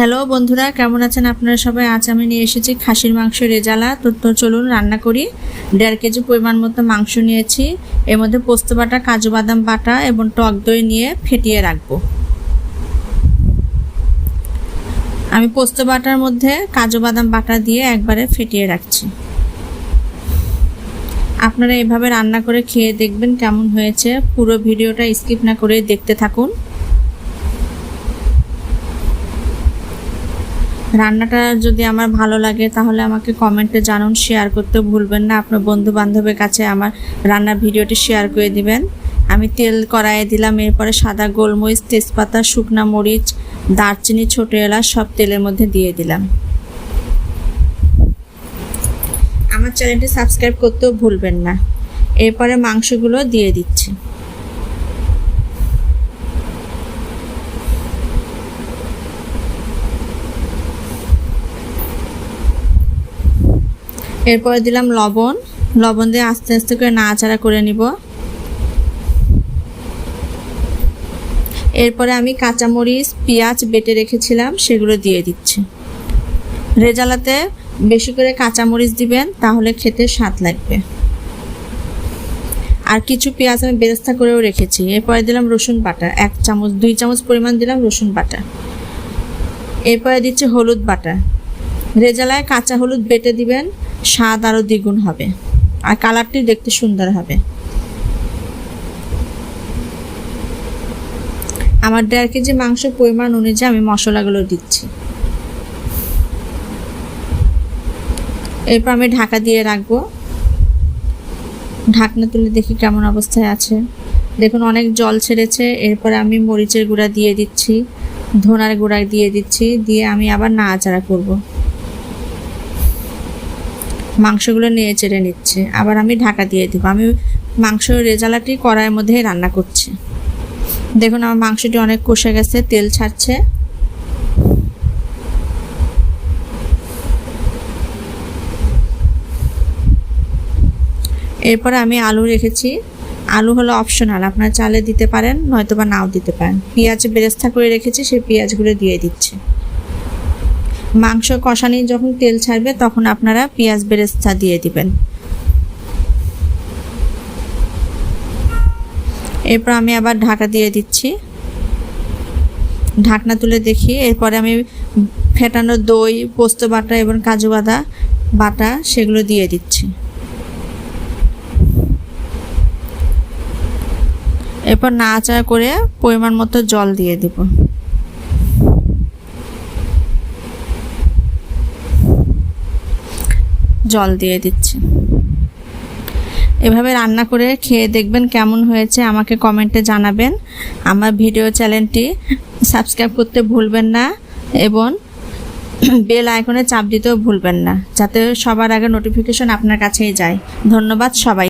Hello বন্ধুরা, কেমন আছেন আপনারা সবাই? আজ আমি নিয়ে এসেছি খাসির মাংস রেজালা। তো তো চলুন রান্না করি। দেড় কেজি পরিমাণ মতো মাংস নিয়েছি। এর মধ্যে পোস্ত বাটা, কাজু বাদাম বাটা এবং টক দই নিয়ে ফেটিয়ে রাখব। আমি পোস্ত বাটার মধ্যে কাজু বাদাম বাটা দিয়ে একবারে ফেটিয়ে রাখছি। আপনারা এভাবে রান্না করে খেয়ে দেখবেন কেমন হয়েছে। পুরো ভিডিওটা স্কিপ না করে দেখতে থাকুন। রান্নাটা যদি আমার ভালো লাগে, তাহলে আমাকে কমেন্টে জানুন শেয়ার করতে ভুলবেন না। আপনার বন্ধু বান্ধবের কাছে আমার রান্নার ভিডিওটি শেয়ার করে দিবেন। আমি তেল কড়াইয়ে দিলাম, এরপরে সাদা গোলমরিচ, তেজপাতা, শুকনা মরিচ, দারচিনি, ছোটো এলাচ সব তেলের মধ্যে দিয়ে দিলাম। আমার চ্যানেলটি সাবস্ক্রাইব করতেও ভুলবেন না। এরপরে মাংসগুলো দিয়ে দিচ্ছি। এরপরে দিলাম লবণ। লবণ দিয়ে আস্তে আস্তে করে নাড়াচাড়া করে নিব। এরপরে আমি কাঁচামরিচ, পেঁয়াজ বেটে রেখেছিলাম, সেগুলো দিয়ে দিচ্ছি। রেজালাতে বেশি করে কাঁচামরিচ দিবেন, তাহলে খেতে স্বাদ লাগবে। আর কিছু পেঁয়াজ আমি বেরেস্তা করেও রেখেছি। এরপরে দিলাম রসুন বাটা, এক চামচ, দুই চামচ পরিমাণ দিলাম রসুন বাটা। এরপরে দিচ্ছি হলুদ বাটা। রেজালায় কাঁচা হলুদ বেটে দিবেন স্বাদ আরও দ্বিগুণ হবে। আর কালারটি দেখতে সুন্দর হবে। আমার দেড় কেজি মাংস পরিমাণ অনুযায়ী আমি মশলাগুলো দিচ্ছি। এরপর আমি ঢাকা দিয়ে রাখব। ঢাকনা তুলে দেখি কেমন অবস্থায় আছে। দেখুন, অনেক জল ছেড়েছে। এরপরে আমি মরিচের গুঁড়া দিয়ে দিচ্ছি, ধনার গুঁড়া দিয়ে দিচ্ছি, দিয়ে আমি আবার নাড়াচাড়া করব। মাংসগুলো নিয়ে চেড়ে নিচ্ছে। আবার আমি ঢাকা দিয়ে দিব। আমি মাংস রেজালাটি কড়াইয়ের মধ্যে রান্না করছি। দেখুন, আমার মাংসটি অনেক কষে গেছে, তেল ছাড়ছে। এরপরে আমি আলু রেখেছি। আলু হলো অপশনাল, আপনারা চালে দিতে পারেন নয়তো বা নাও দিতে পারেন। পেঁয়াজ বেরেস্তা করে রেখেছি, সেই পেঁয়াজগুলো দিয়ে দিচ্ছি। মাংস কষানি যখন তেল ছাড়বে, তখন আপনারা পেঁয়াজ বেরেস্তা দিয়ে দিবেন। এরপর আমি আবার ঢাকা দিয়ে দিচ্ছি। ঢাকনা তুলে দেখি। এরপরে আমি ফেটানো দই, পোস্ত বাটা এবং কাজু বাদা, বাটা, সেগুলো দিয়ে দিচ্ছি। এরপর নাড়াচাড়া করে পরিমাণ মতো জল দিয়ে দেবো। জল দিয়ে দিচ্ছি। এভাবে রান্না করে খেয়ে দেখবেন কেমন হয়েছে, আমাকে কমেন্টে জানাবেন। আমার ভিডিও চ্যানেলটি সাবস্ক্রাইব করতে ভুলবেন না এবং বেল আইকনে চাপ দিতেও ভুলবেন না, যাতে সবার আগে নোটিফিকেশন আপনার কাছেই যায়। ধন্যবাদ সবাই।